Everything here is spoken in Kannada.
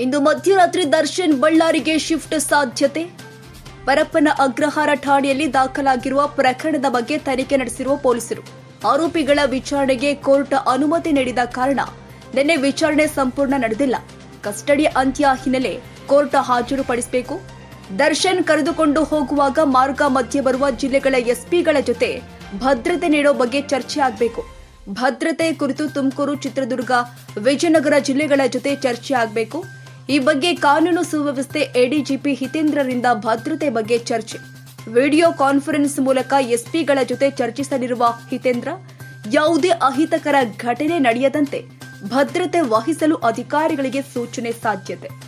ಇಂದು ಮಧ್ಯರಾತ್ರಿ ದರ್ಶನ್ ಬಳ್ಳಾರಿಗೆ ಶಿಫ್ಟ್ ಸಾಧ್ಯತೆ. ಪರಪ್ಪನ ಅಗ್ರಹಾರ ಠಾಣೆಯಲ್ಲಿ ದಾಖಲಾಗಿರುವ ಪ್ರಕರಣದ ಬಗ್ಗೆ ತನಿಖೆ ನಡೆಸಿರುವ ಪೊಲೀಸರು. ಆರೋಪಿಗಳ ವಿಚಾರಣೆಗೆ ಕೋರ್ಟ್ ಅನುಮತಿ ನೀಡಿದ ಕಾರಣ ನಿನ್ನೆ ವಿಚಾರಣೆ ಸಂಪೂರ್ಣ ನಡೆದಿಲ್ಲ. ಕಸ್ಟಡಿ ಅಂತ್ಯ ಹಿನ್ನೆಲೆ ಕೋರ್ಟ್ ಹಾಜರುಪಡಿಸಬೇಕು. ದರ್ಶನ್ ಕರೆದುಕೊಂಡು ಹೋಗುವಾಗ ಮಾರ್ಗ ಮಧ್ಯೆ ಬರುವ ಜಿಲ್ಲೆಗಳ ಎಸ್ಪಿಗಳ ಜೊತೆ ಭದ್ರತೆ ನೀಡೋ ಬಗ್ಗೆ ಚರ್ಚೆ ಆಗಬೇಕು. ಭದ್ರತೆ ಕುರಿತು ತುಮಕೂರು ಚಿತ್ರದುರ್ಗ ವಿಜಯನಗರ ಜಿಲ್ಲೆಗಳ ಜೊತೆ ಚರ್ಚೆ ಆಗಬೇಕು. ಈ ಬಗ್ಗೆ ಕಾನೂನು ಸುವ್ಯವಸ್ಥೆ ಎಡಿಜಿಪಿ ಹಿತೇಂದ್ರರಿಂದ ಭದ್ರತೆ ಬಗ್ಗೆ ಚರ್ಚೆ. ವಿಡಿಯೋ ಕಾನ್ಫರೆನ್ಸ್ ಮೂಲಕ ಎಸ್ಪಿಗಳ ಜೊತೆ ಚರ್ಚಿಸಲಿರುವ ಹಿತೇಂದ್ರ, ಯಾವುದೇ ಅಹಿತಕರ ಘಟನೆ ನಡೆಯದಂತೆ ಭದ್ರತೆ ವಹಿಸಲು ಅಧಿಕಾರಿಗಳಿಗೆ ಸೂಚನೆ ಸಾಧ್ಯತೆ.